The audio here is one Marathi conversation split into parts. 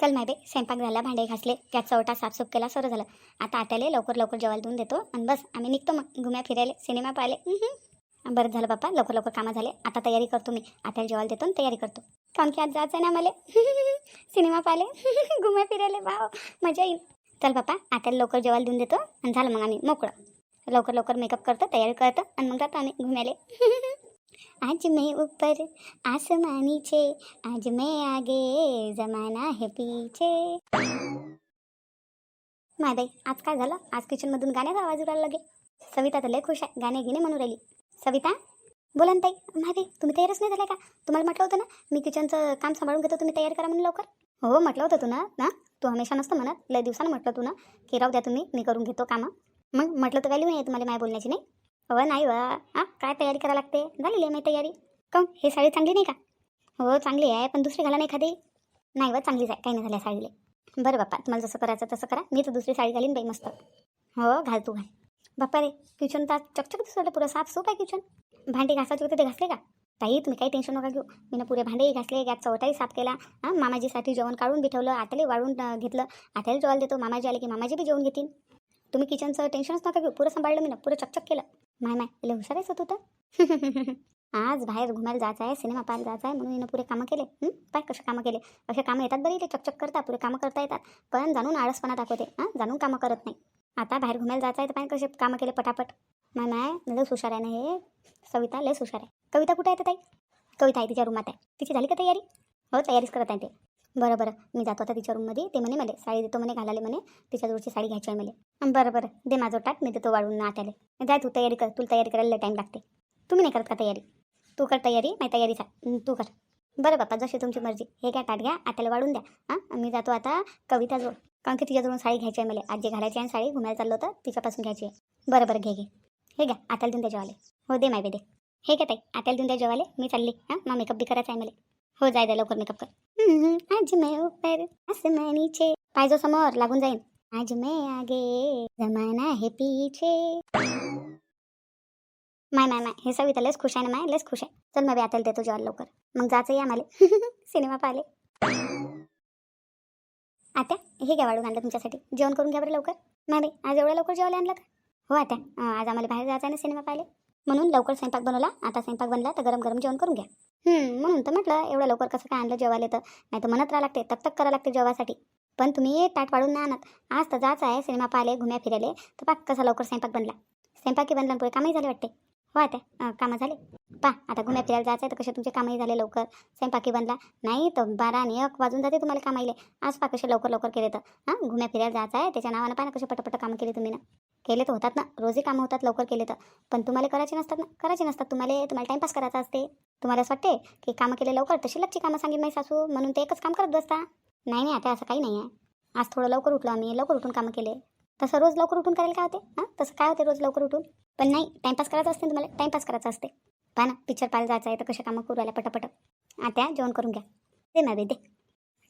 चल माय बे स्वयंपाक झाला भांडे घासले त्यात ओटा साफसूफ केला सर्व झालं. आता आत्याले लवकर लवकर जेवायला देऊन देतो आणि बस आम्ही निघतो मग घुम्या फिरायला सिनेमा पाहिले बरं झालं बाप्पा लवकर लवकर कामं झाले. आता तयारी करतो मी. आत्याला जेवायला देतो आणि तयारी करतो. कारण की आज जायचं आहे ना मला सिनेमा पाहिले घुम्या फिरायला वाव मजा येईल. चल बाप्पा आत्याला लवकर जेवायला देऊन देतो आणि झालं मग आम्ही मोकळं. लवकर लवकर मेकअप करतो तयारी करतो आणि मग जातो आम्ही घुम्याले. आज मैं ऊपर आसमां नीचे आज मैं आगे जमाना है पीछे। माय आज काय झालं? आज किचनमधून गाण्याचा आवाज उडायला लगे सविता तर लय खुश आहे गाणे गिणे म्हणून राहिली. सविता? बोला ना ताई. माय तुम्ही तयारच नाही झाल्या का? तुम्हाला म्हटलं होतं ना मी किचनचं काम सांभाळून घेतो तुम्ही तयार करा म्हणून लवकर. हो म्हटलं होतं तू ना? ना तू हमेशा नसतं म्हणत. लय दिवसानं म्हटलं तू ना की राहू द्या तुम्ही मी करून घेतो कामं. मग म्हटलं तर व्हॅल्यू नाही आहे तुम्हाला माय बोलण्याची नाही? हो नाही व. हां काय तयारी करावं लागते? झालेली आहे मी तयारी. काऊन हे साडी चांगली नाही का? हो चांगली आहे पण दुसरी घाला नाही एखादी. नाही व चांगलीच आहे. काही नाही झाल्या साडीला. बरं बाप्पा तुम्हाला जसं करायचं तसं करा. मी तर दुसरी साडी घालीन बाई मस्त. हो घाल तू घाल. बाप्पा रे किचन तर चकचक दिसलं पुरं साफसूफ आहे किचन. भांडे घासायचे होते ते घासले का? ताई तुम्ही काही टेन्शन नका घेऊ. मी ना पुरे भांडेही घासले गॅस चवटाही साफ केला. हां मामाजीसाठी जेवण काढून बिठवलं आताले वाढून घेतलं. आताला जेवायला देतो मामाजी आले की मामाजी बी जेवण घेतील. तुम्ही किचनचं टेन्शनच नका घेऊ. पुरं सांभाळलं मी ना पुरं चकचक केलं. माय माय लय हुशार आहेस हो तू तर. आज बाहेर घुमायला जायचं आहे सिनेमा पाहायला जायचं आहे म्हणून हिनं पुरे कामं केले? पाय कसे कामं केले? असे कामं येतात बरी ते चकचक करतात पुरे कामं करता येतात. पण जाणून आळसपणा दाखवते हां? जाणून कामं करत नाही. आता बाहेर घुमायला जायचं आहे तर पाय कसे कामं केले पटापट. माय माय लयच हुशार आहे ना हे? सविता लयच हुशार आहे. कविता कुठे आहे तर ताई? कविता आहे तिच्या रूमात आहे. तिची झाली का तयारी? हो तयारीच करत आहे ते. बरं बरं. मी जातो आता तिच्या रूममध्ये ते म्हणे मला साडी देतो म्हणे घालाले म्हणे. तिच्याजवळची साडी घ्यायची आहे मला. बरं बरं. दे माझं टाट मी देतो वाढून नात्याले. जाय तू तयारी कर. तुला तयारी करायला टाईम लागते. तुम्ही नाही करत का तयारी? तू कर तयारी. नाही तयारी सा तू कर. बरं बाप्पा जशी तुमची मर्जी. हे काय टाट घ्या. आत्याला वाढून द्या. हां मी जातो आता कविताजवळ. कारण की तिच्याजवळून साडी घ्यायची आहे मला. आज जे घालायची आहे साडी घुमायला चाललं होतं. तिच्यापासून घ्यायची आहे. बरं बरं. घे घे. हे घ्या. आत्याला देऊन द्या जेवाले हो दे माय दे हे काय ताई. आत्याला देऊन द्या जेवाले मी चालली. हां मग मेकअप बी करायचा आहे मला. हो जाय द्या लवकर मेकअप कर. आज मैं ऊपर आसमां नीचे पायजो समोर लागून जाईन. आज मैं आगे जमाना है पीछे. माय माय माय हे सविता लस खुश आहे ना माय? लस खुश आहे. चल मग आता देतो जेवायला लवकर. मग जायचं या मला सिनेमा पाहिले आता हे घ्या वाढून आणलं तुमच्यासाठी. जेवण करून घ्या बरं लवकर. नाही आज एवढ्या लवकर जेवायला आणलं का? हो आता आज आम्हाला बाहेर जायचं आहे ना सिनेमा पाहिले म्हणून लवकर स्वयंपाक बनवला. आता स्वयंपाक बनला तर गरम गरम जेवण करून घ्या. हम्म, म्हणून तर म्हटलं एवढं लवकर कसं काय आणलं जेवायला तर नाही तर म्हणत राहा लागते तक तक करावं लागते जेवासाठी. पण तुम्ही ताट वाढून नाही आणत. आज तर जायचं आहे सिनेमा पाहिले घुम्या फिरायले. तर पाक कसा लवकर स्वयंपाक बनला. स्वयंपाकी बनला पुढे कामही झाले वाटते. हो आता अं, कामं झाले. पा आता घुम्या फिरायला जायचं आहे तर कसे तुमचे कामही झाले लवकर. स्वयंपाकी बनला. नाही तर बारा आणि एक वाजून जाते तुम्हाला कामाईले आज पा कसे लवकर लवकर केले तर. हां घुम्या फिरायला जायचं आहे. त्याच्या नावानं पाहा ना कसे पटपट कामं केले तुम्ही ना. केले तर होतात ना. रोजही कामं होतात लवकर केले तर. पण तुम्हाला करायचे नसतात ना. करायचे नसतात. तुम्हाला तुम्हाला टाईमपास करायचा असते. तुम्हाला असं वाटते की कामं केले लवकर तशी लक्षी कामं सांगेन माझी सासू. म्हणून ते एकच काम करत बसता. नाही नाही आता असं काही नाही आहे. आज थोडं लवकर उठलो आम्ही. लवकर उठून कामं केले. तसं रोज लवकर उठून करायला काय होते? हां? तसं काय होते रोज लवकर उठून? पण नाही टाईमपास करायचं असते तुम्हाला टाईमपास करायचा असते. पहा ना पिक्चर पाहायला जायचं आहे तर कसे कामं करू आल्या पटापट. आता जेवण करून घ्या. दे ना दे दे.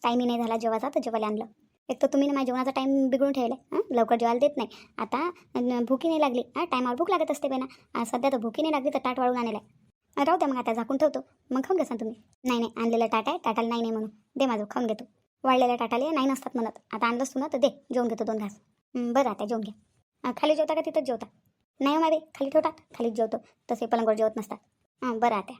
टाईमही नाही झाला जेवायचा तर जेवायला आणलं. एक तर तुम्ही ना माझ्या जेवणाचा टाईम बिघडून ठेवला हां? लवकर जेवायला देत नाही. आता अन भूकी नाही लागली. हां टायमावर भूक लागत असते बेना सध्या तर भूकी नाही लागली तर ताट वाळून आणायला. आहे. राहू द्या मग आता झाकून ठेवतो. मग खाऊन घेसान तुम्ही. नाही नाही आणलेलं ताट आहे ताटाला नाही नाही म्हणून. दे माझं खाऊन घेतो. वाळलेल्या ताटाले नाही नसतात म्हणत. आता आणलंच तू ना तर दे. जेवून घेतो दोन घास. बरं आता जेवून घ्या खाली जेवता का तिथंच जेवता? नाही हो मारे खाली ठेवतात. खालीच जेवतो. तसे पलंगवर जेवत नसतात. हां बरं आता.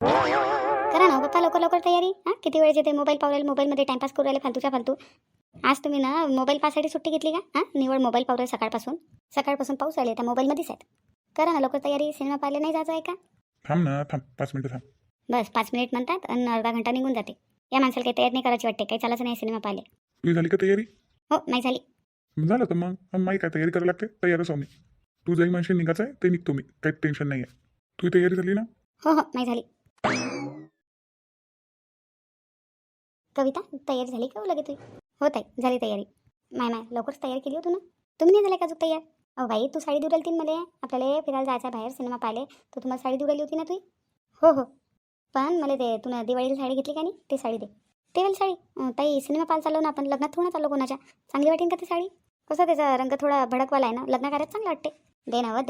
करा ना हो, बघा लवकर लवकर तयारी. हां? किती वेळ येते मोबाईल पावरेल मोबाईलमध्ये टाईमपास करू राहिले? फालतूच्या फालतू. आज तुम्ही ना मोबाईल पासाठी सुट्टी घेतली का? हां? निवड मोबाईल पावरेल सकाळपासून. सकाळपासून पाऊस आले त्या मोबाईलमध्येच आहेत. करा ना लवकर तयारी सिनेमा पाहायला नाही जायचं आहे का? थांब ना थांब. पाच मिनिटं थांब. बस पाच मिनिट म्हणतात आणि अर्धा घंटा निघून जाते. या माणसाला काही तयार नाही करायची वाटते काही चालायचं नाही सिनेमा पाहिले तुझी झाली का तयारी? हो नाही झाली. झालं तर मग. आणि माही काय तयारी करायला लागते? तयारच आहो मी तू जाई माणशी निघायचं आहे ते निघतो मी. काही टेन्शन नाही आहे तुझी तयारी झाली ना? हो हो नाही झाली. कविता तयारी झाली का हो लगे तुझी? हो ताई झाली तयारी. माय माय लवकरच तयारी केली होती ना. तुम्ही नाही झाले का अजून तयार? अहो बाई तू साडी देऊ तीन मला. आपल्याला फिरायला जायचं आहे बाहेर सिनेमा पाहिले तर तुम्हाला साडी देऊ राहिली होती ना तुझी हो हो. पण मला ते तुला दिवाळीला साडी घेतली का नाही? ते साडी दे. ते वाली साडी? ताई सिनेमा पाहायला चाललो ना आपण. लग्नात थोडं चाललो कोणाच्या. चांगली वाटेन का ती साडी? कसं त्याचा रंग थोडा भडकवाला आहे ना? लग्न कार्यात चांगलं वाटते. दे ना व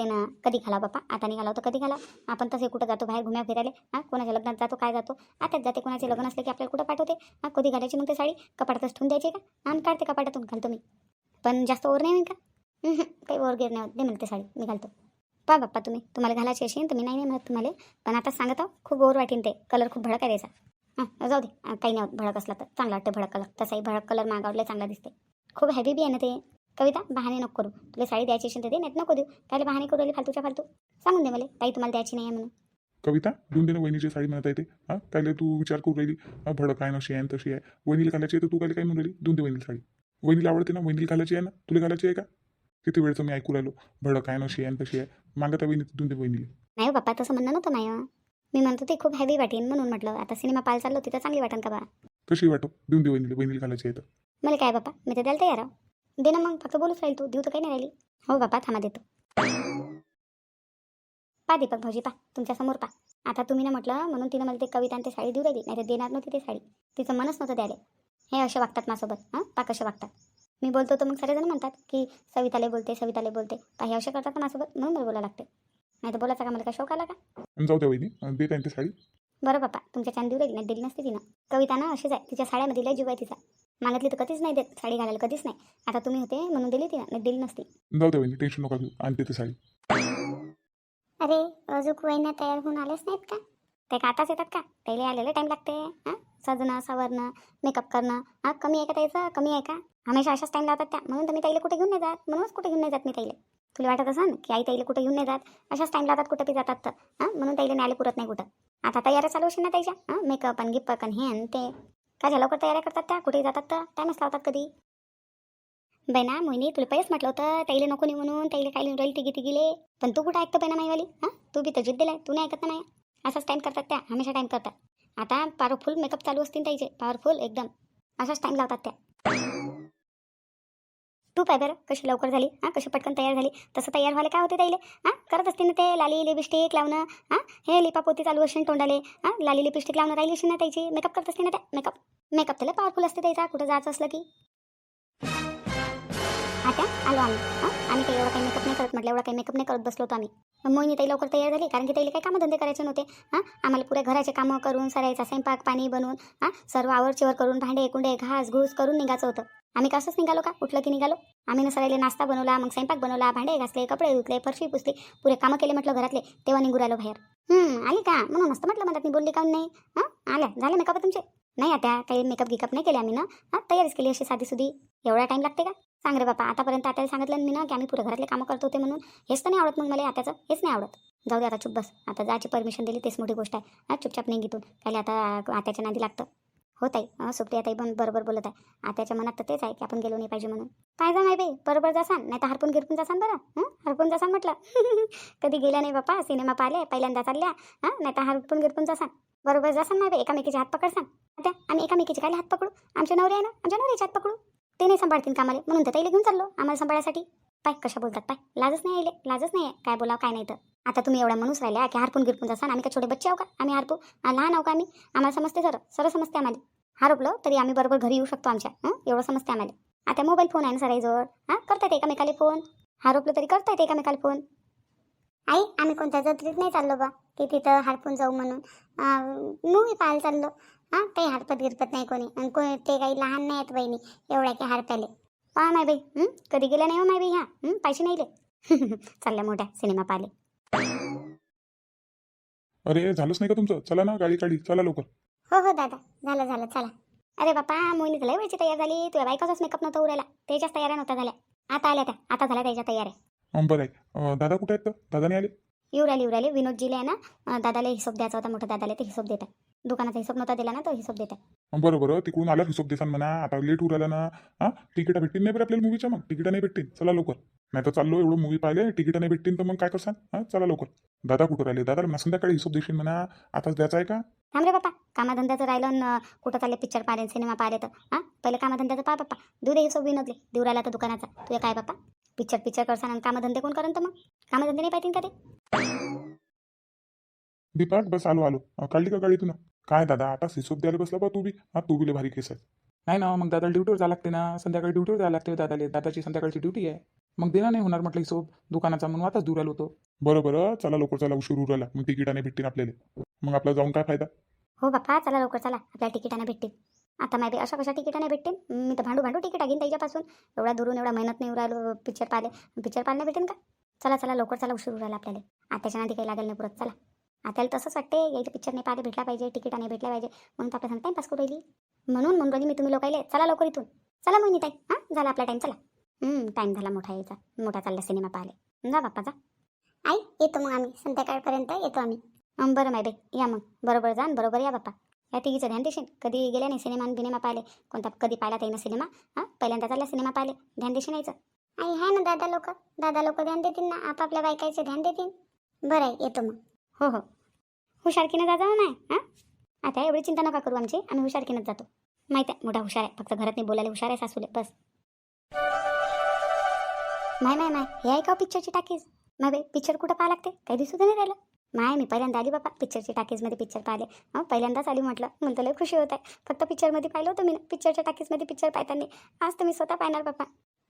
कधी घाला बापा आता निघाला होता कधी घाला? आपण तसे कुठं जातो? बाहेर घुम्या फिरायला? हां? कोणाच्या लग्नात जातो? काय जातो? आताच जाते कोणाचे लग्न असले की आपल्याला कुठं पाठवते? हां? कधी घालायची मग ते साडी? कपाटातच ठेवून द्यायची का? आणि काढते कपाटातून घालतो मी. पण जास्त ओर नाही का? हं, काही ओर गिर नाही होत. दे म्हणते साडी. मी घालतो. पहा बाप्पा तुम्ही. तुम्हाला घालायची असेल तर मी नाही नाही म्हणत तुम्हाला. पण आता सांगत आहो खूप ओर वाटेन ते. कलर खूप भडक आहे त्याचा. हां जाऊ दे. काही नाही भडक असला तर. चांगला वाटतं भडक कलर तसाही भडक कलर मागावले चांगला दिसते. खूप हॅवी बी आहे ना ते. कविता बहाणे नको करू. तुला साडी द्यायची असेल तर दे नाही नको देऊ. त्याला बहाणे करू राहिली फालतूच्या फालतू. सांगून दे मला ताई तुम्हाला द्यायची नाही आहे म्हणून. कविता देऊन दे ना वहिनीची साडी म्हणत आहे ते हां काय तू विचार करू राहिली. हा भडक आहे नशी आहे तशी आहे. वहिनीला घालायची आहे तर तू काय काय म्हणून राहिली? देऊन दे वहिनीला साडी. वहिनीला आवडते ना वहिनीला घालायची आहे ना? तुला घालायची आहे का? किती वेळचं मी ऐकू राहिलो. भडक आहे नशी आहे तशी आहे. मागत वहिनी देऊन दे वहिनीला. नाही हो बाप्पा तसं म्हणणं नव्हतं नाही मी म्हणतो ते खूप हॅवी वाटेन म्हणून म्हटलं. आता सिनेमा पाहायला चाललो तिथं चांगली वाटेन का बा? कशी वाटो? देऊन दे वहिनीला वहिनीला घालायची आहे तर. मला काय बाप्पा? मी तर द्यायला तयार आहो. दे ना मग फक्त बोलूच राहील तू. देऊ तर काही नाही राहिली. हो बाप्पा थांबा देतो. पा दीपक भाऊजी पा. तुमच्यासमोर पा. आता तुम्ही ना म्हटलं म्हणून तिनं मला ते कविता आणि ते साडी देऊ राहिली. नाही तर देणार नव्हती ते साडी. तिचं मनच नव्हतं द्यायला. हे असे वागतात माझ्यासोबत. हां? पा कसे वागतात. मी बोलतो तर मग सगळेजण म्हणतात की सविताले बोलते सविताले बोलते. पा हे असे करतात ना माझ्यासोबत? म्हणून मला बोलायला लागते. नाही तर बोलायचा का? मला काय शौक आला का? जाऊ द्या वहिनी ती साडी. बरं बाप्पा तुमच्या छान देऊ राहिली. नाही दिली नसते तिनं. कविता ना अशीच आहे. तिच्या साड्यामध्ये लय जीव आहे तिचा. मागितली तर कधीच नाही देत साडी घालायला कधीच नाही. आता तुम्ही होते म्हणून दिली तिनं नाही दिली नसती. जाऊ वहिनी टेन्शन नका घेऊ आणते ती साडी. अरे अजून वहिना तयार होऊन आलेच नाहीत का? ते का आताच येतात का? त्याला आलेला टाईम लागते हां? सजणं सवरणं मेकअप करणं हां? कमी आहे का त्याचं? कमी आहे का? हमेशा अशाच टाईम लावतात त्या. म्हणून तर मी ताईला कुठे घेऊन नाही जात. म्हणूनच कुठे घेऊन नाही जात मी ताईला. तुला वाटत असं की आई ताईला कुठे घेऊन नाही जात? अशाच टाईम लावतात कुठं बी जातात तर हां? म्हणून ताईला न्यायला पुरत नाही कुठं. आता तयाऱ्या चालू असेल ना त्याच्या हां? मेकअप आणि गिप्पक आणि हे आणि ते. काय लवकर तयाऱ्या करतात त्या कुठे जातात तर टाईमच लावतात कधी. बैना मोहिनी तुला पहिलेच म्हटलं होतं ताईले नको नाही म्हणून ताईले काय राहील तिघी तिघीले पण तू कुठं ऐकतो बैना माईवाली? हां? तू बी तर जिद्द दिलाय तू नाही ऐकत नाही असाच टाईम करतात त्या हमेशा टाईम करतात. आता पॉवरफुल मेकअप चालू असतील त्याचे पॉवरफुल एकदम. असाच टाईम लावतात त्या. तू पाय बरं कशी लवकर झाली हां? कशी पटकन तयार झाली? तसं तयार व्हायला काय होते ताईले? हां? करत असते ना ते लाली लिपस्टिक लावणं हां? हे लिपापोती चालू असेल तोंडाले हां? लाली लिपस्टिक लावणं राहिली असेल ना त्याची मेकअप करत असते ना त्या? मेकअप मेकअप त्याला पॉवरफुल असते त्याचा कुठं जायचं असलं की. आता आलो आम्ही हां? आम्ही काही एवढा काही मेकअप नाही करत म्हटलं एवढा काही मेकअप नाही करत बसलो होतो आम्ही. मोहिनी ताई लवकर तयार झाली कारण की ताईला काही कामधंदे करायचे नव्हते हां? आम्हाला पुऱ्या घराचे कामं करून सरायचा स्वयंपाक पाणी बनवून हां? सर्व आवरचेवर करून भांडे कुंडे घास घूस करून निघायचं होतं. आम्ही कसंच निघालो का? उठलं की निघालो? आम्ही ना सरायला नाश्ता बनवला मग स्वयंपाक बनवला भांडे घासले कपडे धुतले फरशी पुसली पुरे कामं केले म्हटलं घरातले तेव्हा निघू राहिलो बाहेर. हं, आली का? मग मस्त म्हटलं म्हणतात मी बोलली काऊन नाही? हां? आल्या. झाले मेकअप तुमचे? नाही आता काही मेकअप गिकअप नाही केले आम्ही ना? हां? तयारीच केली अशी साधी सुधी एवढा टाईम लागते का? सांग रे बापा आतापर्यंत आता सांगितलं मी ना की आम्ही पुरे घरातले कामं करत होते म्हणून. हेच तर नाही आवडत मग मला आताचं हेच नाही आवडत. जाऊ दे आता चुप बस. आता जायची परमिशन दिली तेच मोठी गोष्ट आहे. चुपचाप नाही घेतून काही आता आत्याच्या नादी लागतं. हो ताई सुप्रिया ताई पण बरोबर बोलत आहे. आत्याच्या मनात तर तेच आहे की आपण गेलो नाही पाहिजे म्हणून. काय जा नाही बाई. बरोबर जासान. नाही तर हरपून गिरपून जासान बरं. हरपून जासान म्हटलं. कधी गेल्या नाही बापा. सिनेमा पाहिले पहिल्यांदा चालल्या. हां? नाही तर हरपून गिरपून जासान. बरोबर जासान नाही बाई. एकामेकीचे हात पकडसान. आता आम्ही एकामेकीचे काय हात पकडू? आमच्या नवरे आहे ना? आमच्या नवऱ्याचे हात पकडू? ते नाही सांभाळतील कामाले. म्हणून तर ताईला घेऊन चाललो आम्हाला सांभाळायसाठी. पाय कशा बोलतात पाय? लाजच नाही आले लाजच नाही आहे. काय बोलावं काय नाही तर. आता तुम्ही एवढ्या माणूस राहिल्या की हारपून गिरपून जासान. आम्ही काय छोटे बच्चे आहो का? आम्ही हारपू? लहान आहो का आम्ही? आम्हाला समजते सर सर समजते आम्हाला. हा रोपलं तरी आम्ही बरोबर घरी येऊ शकतो आमच्या. एवढं समजते आम्हाला. आता मोबाईल फोन आहे ना सराईजवळ हां करतायत एकामेकाला फोन हारपलं तरी करतायत एकामेकाला फोन आई आम्ही कोणत्या जत्रेत नाही चाललो बा की तिथं हारपून जाऊ म्हणून. मूवी पाहायला चाललो. हां काही हारपत गिरपत नाही कोणी. आणि कोणी ते काही लहान नाही आहेत बहिणी एवढ्या की हारप्याले पहा माय बाई कधी गेल्या नाही हो माय बाई ह्या? पैसे नाही ले चालल्या मोठ्या सिनेमा पाहिले अरे झालंच नाही का तुमचं? चला ना गाडी काढी. चला लवकर. हो हो दादा. झालं झालं चला. अरे बापा मोहिनी लय वेळची तयार झाली. तुझ्या बायकाचाच मेकअप नव्हता उरायला त्याच्याच तयाऱ्या नव्हत्या झाल्या. आता आल्या त्या. आता झाल्या त्याच्या तयाऱ्या. अं, बरं आहे. अं, दादा कुठे आहेत? तर दादा नाही आले? राहिले येऊ राहिले विनोदजीला आहे ना अं, दादाला हिशोब द्यायचा होता. मोठ्या दादाला ते हिशोब देतात. दुकानाचा हिशोब नव्हता दिला ना तो हिशोब देतात. अं, बरं बरं. तिकडून आला हिशोब देसान म्हणा. आता लेट उराला ना. हां? तिकीटा भेटतील नाही बरं आपल्याला मूवीच्या मग? तिकीटा नाही भेटतील. चला लवकर. नाही तर चाललो एवढं मूवी पाहिले तिकीटा नाही भेटतील तर मग काय करसान? हां? चला लवकर. दादा कुठं राहिले? दादा ना संध्याकाळी हिशोब देशील म्हणा. आताच द्यायचा आहे का? थांब रे बापा कामाधंद्याचं राहिलं न कुठं चालले पिक्चर पाहिले सिनेमा पाहिले तर? हां? पहिले कामाधंद्याचं पा बाप्पा. देऊ दे हिशोब विनोदले देऊ राहिला तर दुकानाचा. तुझ्या काय बापा पिक्चर पिक्चर करसान आणि कामधंदे कोण करन तर मग? कामधंदे नाही पाहिजे का ते? दीपक बस आलो आलो. अं, काढली का गाडी तुला? काय दादा आता हिशोब द्यायला बसला बा तू बी. हा तू बी लय भारी केस आहे. नाही ना मग दादा ड्युटीवर जावं लागते ना. संध्याकाळी ड्युटीवर जावं लागते दादाले. दादाची संध्याकाळची ड्युटी आहे. मग देणार नाही होणार म्हटलं हिशोब. दुकानाचा म्हणून आताच दूर आलो होतो. बरं बरं चला लवकर चला उशीर उराला मग तिकिटाने भेटतील आपल्याला. मग आपला जाऊन काय फायदा? हो बाप्पा चला लवकर चला. आपल्याला तिकिटाने भेटतील. आता माहिती अशा कशा तिकिटाने भेटतील? मी तर भांडू भांडू तिकीट घेईन त्याच्यापासून. एवढ्या दुरून एवढा मेहनत नाही राहिलो पिक्चर पाहिले. पिक्चर पाहायला भेटेन का? चला चला लवकर चला उशीर उरायला आपल्याला. आताच्या नादी काही लागेल नाही पुरत चला. आपल्याला तसंच वाटते यायचं पिक्चर नाही पाहायला भेटला पाहिजे तिकिटाने भेटला पाहिजे. म्हणून तर आपल्या टाईमपास करू राहिली. म्हणून म्हणून राहिली मी तुम्ही लोकायले चला लवकर इथून. चला मोहिनी ताई हां? झाला आपला टाईम चला. टाईम झाला मोठा यायचा मोठा चालला सिनेमा पाहिले जा बाप्पा जा. आई येतो मग आम्ही. संध्याकाळपर्यंत येतो आम्ही. बरं माय बे या मग. बरोबर जा बरोबर या बाप्पा. या तिघीचं ध्यान देशील? कधी गेल्या नाही सिनेमा आणि बिनेमा पाहिले कोणता कधी पाहिला त्यानं सिनेमा हां? पहिल्यांदा चालला सिनेमा पाहिले ध्यान देशील यायचं आई हाय ना दादा लोक. दादा लोक ध्यान देतील ना? आपापल्या बायकाचे ध्यान देतील. बरं आहे येतो मग. हो हो. हुशारकीनं जा जाऊ नाही हां? आता एवढी चिंता नका करू आमची. आम्ही हुशारकीनंच जातो. माहीत आहे मोठा हुशार आहे. फक्त घरात नाही बोलायला हुशार आहे सासूले. बस. माय माय माय हे आहे का पिक्चरची टाकीज. माय बाई पिक्चर कुठं पाहा लागते? काही दिसू नाही राहिलं माय मी पहिल्यांदा आली बाबा पिक्चरची टाकीजमध्ये पिक्चर पाहिले. हां पहिल्यांदाच आली म्हटलं. म्हणतो लय खुशी होत आहे. फक्त पिक्चरमध्ये पाहिलं होतं मी पिक्चरच्या टाकीजमध्ये पिक्चर पाहताना. आज तुम्ही स्वतः पाहणार बाबा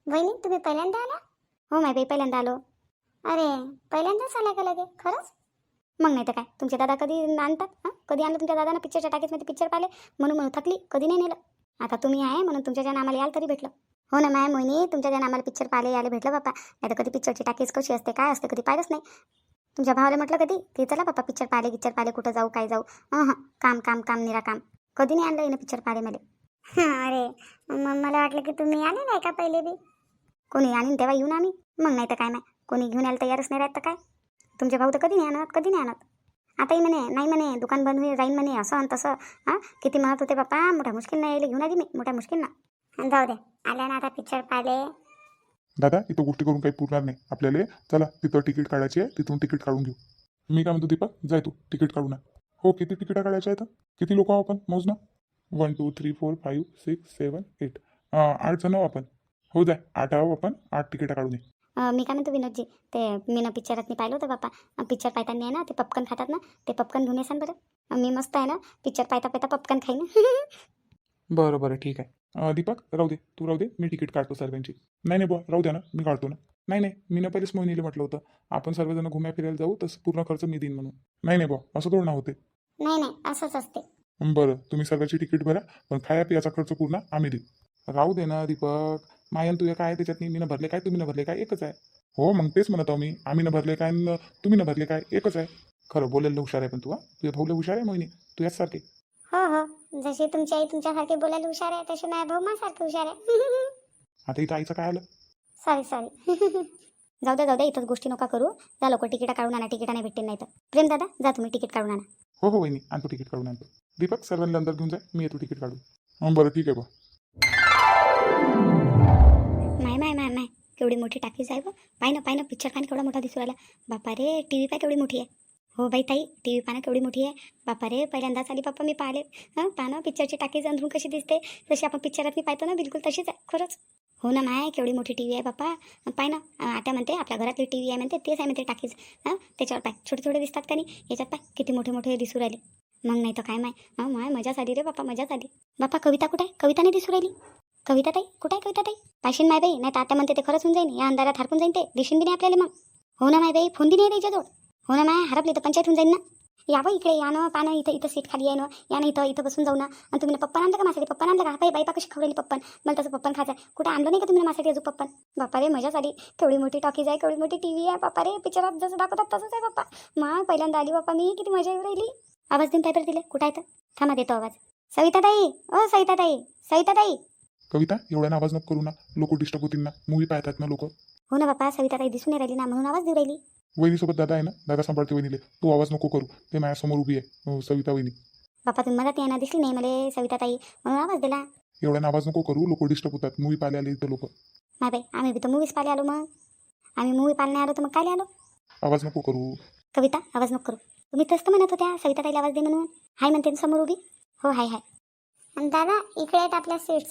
वहिनी तुम्ही पहिल्यांदा आला? हो माय बाई पहिल्यांदा आलो. अरे पहिल्यांदाच आला का लगे? खरंच? मग नाही तर काय? तुमचे दादा कधी आणतात? हां कधी आणलं तुमच्या दादानं पिक्चरच्या टाकीजमध्ये पिक्चर पाहिले? म्हणून म्हणून थकली कधी नाही नेलं. आता तुम्ही आहे म्हणून तुमच्या ज्या आम्हाला याल तरी भेटलं. हो ना माय मोहिनी तुमच्या ज्या आम्हाला पिक्चर पाहिले यायला भेटलं बापा नाही तर कधी पिक्चरची टाकीज कशी असते काय असते कधी पाहिलंच नाही. तुमच्या भावाला म्हटलं कधी की चला बापा पिक्चर पाहिले पिक्चर पाहिले कुठं जाऊ काय जाऊ. हां हां काम काम काम निरा काम कधी नाही आणलं येणं पिक्चर पाहिले मला. अरे मग मला वाटलं की तुम्ही आले नाही का पहिले बी? कोणी आणीन तेव्हा येऊन आम्ही. मग नाही तर काय नाही कोणी घेऊन यायला तयारच नाही राहत तर काय? तुमचे भाऊ तर कधी नाही आणत कधी नाही आणत? आताही म्हणे नाही म्हणे दुकान बंद होईल जाईन म्हणे असं आणि तसं. हां किती म्हणत होते बापा मोठ्या मुश्किल नाही यायला घेऊन आली मी मोठ्या मुश्किल ना जाऊ दे आल्या ना आता पिक्चर पाहिले. दादा इथं गोष्टी करून काही पुरणार नाही. आपल्याला चला तिथं तिकीट काढायची आहे तिथून तिकीट काढून घेऊ. मी काय म्हणतो दीपक? जाय तू तिकीट काढू ना हो किती तिकीटं काढायच्या आहेत? किती लोक आहो आपण? मोज ना one two three four five six seven eight आठ जण आहो आपण. हो जाय. आठ आहो आपण. आठ तिकीटं काढून ये. अं, मी काय म्हणतो विनोदजी? ते मी ना पिक्चरात मी पाहिलं होतं बापा पिक्चर पाहताना आहे ना ते पपकन खातात ना ते पपकन घेऊन येसान बरं. मी मस्त आहे ना पिक्चर पाहता पाहता पपकन खाईन. बरं बरं ठीक आहे. दीपक राहू दे. तू राहू दे. मी तिकीट काढतो सर्वांची. नाही नाही बुवा राहू द्या ना. मी काढतो ना. नाही नाही. मी ना पहिलेच मोहिनीला म्हटलं होतं आपण सर्वजण घुम्या फिरायला जाऊ तसं पूर्ण खर्च मी देईन म्हणून. नाही नाही बुवा. असं थोडं ना होते. नाही नाही. असंच असते. बरं. तुम्ही सर्वांची तिकीट भरा पण खाया पियाचा खर्च पूर्ण आम्ही देऊ. राहू दे ना दीपक. मायन तुझ्या काय त्याच्यात मी न भरले काय? तुम्ही न भरले काय? एकच आहे. हो मग तेच म्हणत आहो मी. आम्ही न भरले काय? न तुम्ही न भरले काय? एकच आहे. खरं बोलायला हुशार आहे पण तू हा. तुझ्या भाऊला हुशार आहे मोहिनी. तू याचसारखे. हो हो. जशी तुमची आई तुमच्यासारखी बोलायला हुशार आहे तशी माझ्या भाऊ माझ्यासारखी हुशार आहे. आता इथं आईचं काय आलं? सॉरी सॉरी जाऊ द्या जाऊ द्या इथंच गोष्टी नका करू. जा लवकर तिकीट काढून आणा तिकीट नाही भेटते नाही तर प्रेम दादा जा तुम्ही तिकीट काढून आणा. हो हो वहिनी आणतो तिकीट काढून आणतो. दीपक सर्वांना अंदर घेऊन जा मी येतो तिकीट काढून. हं, बरं ठीक आहे बा माय माय माय माय केवढी मोठी टाकीज आहे बा पाय ना पाय ना पिक्चर पाय केवढा मोठा दिसू राहिला. बापा रे टी व्ही पाय केवढी मोठी आहे. हो बाई ताई टी व्ही पाना केवढी मोठी आहे. बापा रे पहिल्यांदाच आली बाप्पा मी पाहिले. हां पाना पिक्चरची टाकीज अंदरून कशी दिसते. जशी आपण पिक्चरात मी पाहतो ना बिलकुल तशीच आहे खरंच. हो ना माय केवढी मोठी टी व्ही आहे बाप्पा. पाय ना आता म्हणते आपल्या घरातली टी व्ही आहे म्हणते तेच आहे म्हणते टाकीज हां त्याच्यावर पाय छोटे छोटे दिसतात का नाही याच्यात पाय किती मोठे मोठे दिसू राहिले. मग नाही तर काय माय? हां माय मजाच आली रे बाप्पा मजाच आली. बाप्पा कविता कुठे आहे? कविता नाही दिसू राहिली. कविता ताई कुठे आहे कविता ताई? पाशीन माय बाई नाही तर आता म्हणते ते खरंच होऊन जाईन या अंधारात हरकून जाईन ते दिशीन बी नाही आपल्याला मग. हो ना माय बाई फोन बी नाही त्याच्याजवळ हो ना माय? हरपली तर पंचायत होऊन जाईन ना. यावं इकडे या ना पानं इथं इथं सीट खाली आहे ना या ना इथं इथं बसून जाऊ ना. आणि तुम्ही पप्पा आणलं का माझ्यासाठी? पप्पा आणलं का? बाई बाई कशी खावलेली पप्पन? मला तसं पप्पन खायचं आहे आणलं नाही का तुम्ही माझ्यासाठी अजून पप्पन? बापा रे मजाच आली. केवढी मोठी टॉकीज आहे केवढी मोठी टी व्ही आहे बापा रे. पिक्चरात जसं दाखवतात तसंच आहे बाप्पा मग पहिल्यांदा आली बाप्पा मी. किती मजा येऊ राहिली. आवाज देऊन पेपर दिले? कुठं आहे तर? थांबा देतो आवाज. सविता ताई ओ सविता ताई सविता ताई कविता एवढ्यानं आवाज नको करू ना. लोक डिस्टर्ब होतील ना. मूवी पाहतात ना लोक. हो ना बाप्पा सविता ताई दिसून नाही राहिली ना म्हणून आवाज देऊ राहिली. वहिनीसोबत दादा आहे ना? दादा सांभाळते वहिनीले. तू आवाज नको करू. ते माझ्यासमोर उभी आहे. अं, सविता वहिनी. बाप्पा तुम्ही मदत येणार दिसली नाही मला सविता ताई. म्हणून आवाज दिला. एवढ्यानं आवाज नको करू. लोक डिस्टर्ब होतात. मूवी पाहायला आले इथं लोक. नाही बाई आम्ही बी तर मूवीज पाहिले आलो मग. आम्ही मूवी पाहणे आलो तर मग काय आलो? आवाज नको करू. कविता आवाज नको करू. तुम्ही तसं म्हणत होत्या सविता ताईला आवाज दे म्हणून. हाय म्हणते ना समोर उभी. हो हाय हाय. दादा इकडे आहेत आपल्या सीट्स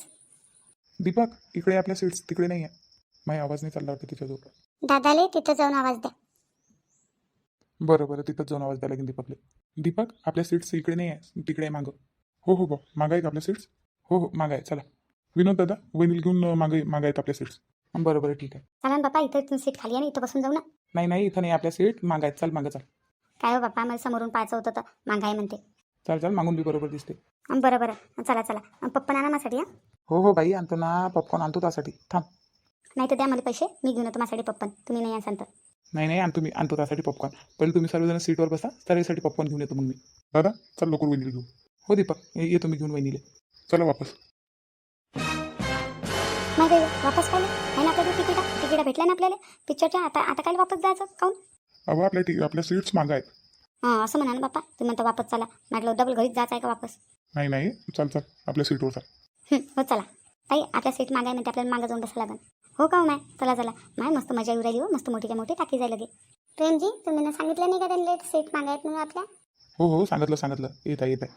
दीपक इकडे आपल्या सीट्स तिकडे नाही आहे माझा आवाज नाही चालला वाटतं तिच्याजवळ दादाले तिथं जाऊन आवाज द्या. बरं बरं तिथंच जाऊन आवाज द्यायला लागेल दीपकले. दीपक आपल्या सीट्स इकडे नाही आहे तिकडे आहे मागं. हो हो बा मागा आहे का आपल्या सीट्स हो हो मागं आहे चला. विनोद दादा वहिनीला घेऊन मागे मागा आहेत आपल्या सीट्स बरं बरं ठीक आहे. चला ना बापा इथं सीट खाली आहे ना इथं बसून जाऊ ना. नाही नाही इथं नाही आपल्या सीट मागायत चाल मागं चाल. काय हो बापा मला समोरून पाहायचं होतं तर मागाय म्हणते. चाल चाल मागून बी बरोबर दिसते. बरं बरं. चला चला. पप्पा आणा माझ्यासाठी हा हो हो बाई आणतो ना पॉपकॉर्न आणतो त्यासाठी. थांब. नाही तर द्या मला पैसे मी घेऊन येतो माझ्यासाठी पप्पन तुम्ही नाही असाल तर. नाही नाही आणतो मी आणतो त्यासाठी पॉपकॉर्न पहिले तुम्ही सर्वजण सीटवर बसा त्यासाठी पॉपकॉर्न घेऊन येतो मग मी. दादा चल लवकर वहिनीला घेऊ हो दीपक ये- येतो मी घेऊन वहिनीले. चला वापस. नाही बाई वापस काय आहे ना आपल्याला तिकीटा तिकीटा भेटल्या ना आपल्याला? पिक्चरच्या आता आता काय वापस जायचं काऊन? अहो आपल्या ति- आपल्या सीट्स मागा आहेत. हां असं म्हणा ना बापा तुम्ही म्हणता वापस चला. म्हटलं डबल घरीच जायचं आहे का वापस? नाही नाही चल चल. आपल्या सीटवर चाल हं, हो चला. ताई आपल्या सीट मागाय म्हणते आपल्याला मागं जाऊन बसावं लागेल हो का हो माय? चला चला. माय मस्त मजा येऊ राहिली हो. मस्त मोठी मोठी टाकी जायला लगे. प्रेमजी तुम्ही ना सांगितलं नाही का त्यांना सीट मागायत म्हणून आपल्या? हो हो सांगितलं सांगितलं. येत आहे येत आहे.